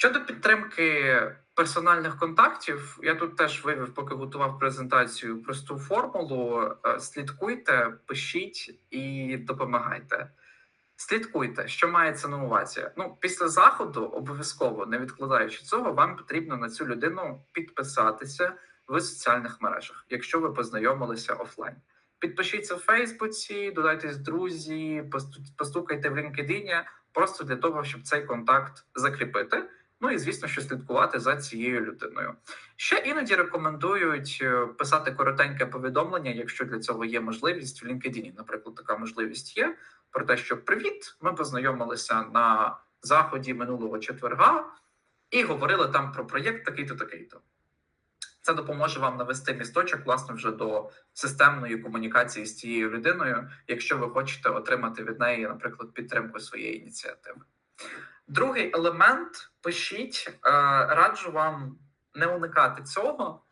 Щодо підтримки персональних контактів, я тут теж вивів, поки готував презентацію, просту формулу: Е, слідкуйте, пишіть і допомагайте. Слідкуйте, що мається на увазі. Ну, після заходу обов'язково, не відкладаючи цього, вам потрібно на цю людину підписатися в соціальних мережах, якщо ви познайомилися офлайн. Підпишіться в Фейсбуці, додайтесь друзі, посту- постукайте в LinkedIn, просто для того, щоб цей контакт закріпити. Ну і звісно, що слідкувати за цією людиною. Ще іноді рекомендують е, писати коротеньке повідомлення, якщо для цього є можливість. В LinkedIn, наприклад, така можливість є. Про те, що привіт, ми познайомилися на заході минулого четверга і говорили там про проєкт такий-то, такий-то. Це допоможе вам навести місточок, власне, вже до системної комунікації з цією людиною, якщо ви хочете отримати від неї, наприклад, підтримку своєї ініціативи. Другий елемент пишіть. Е, раджу вам не уникати цього.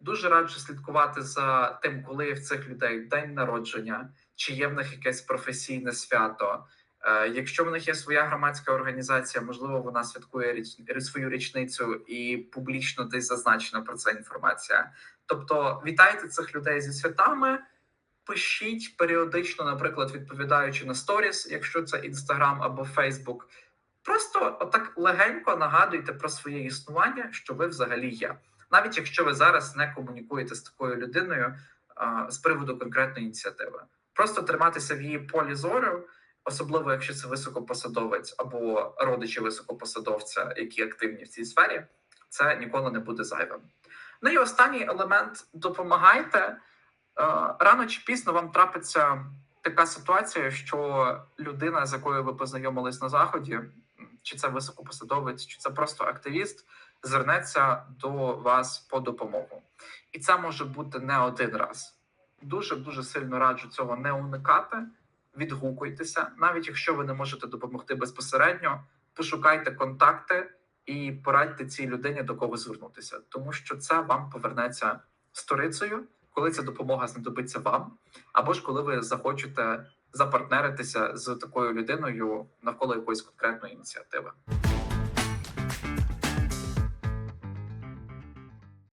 Дуже раджу слідкувати за тим, коли в цих людей день народження, чи є в них якесь професійне свято. Е, Якщо в них є своя громадська організація, можливо, вона святкує річ, свою річницю і публічно десь зазначена про це інформація. Тобто, вітайте цих людей зі святами, пишіть періодично, наприклад, відповідаючи на сторіс, якщо це Інстаграм або Фейсбук. Просто отак легенько нагадуйте про своє існування, що ви взагалі є, навіть якщо ви зараз не комунікуєте з такою людиною а, з приводу конкретної ініціативи. Просто триматися в її полі зору, особливо якщо це високопосадовець або родичі високопосадовця, які активні в цій сфері, це ніколи не буде зайвим. Ну і останній елемент допомагайте. Рано чи пізно вам трапиться така ситуація, що людина, з якою ви познайомились на заході, чи це високопосадовець, чи це просто активіст, звернеться до вас по допомогу. І це може бути не один раз. Дуже дуже сильно раджу цього не уникати. Відгукуйтеся, навіть якщо ви не можете допомогти безпосередньо, пошукайте контакти і порадьте цій людині до кого звернутися, тому що це вам повернеться сторицею, коли ця допомога знадобиться вам, або ж коли ви захочете запартнеритися з такою людиною навколо якоїсь конкретної ініціативи.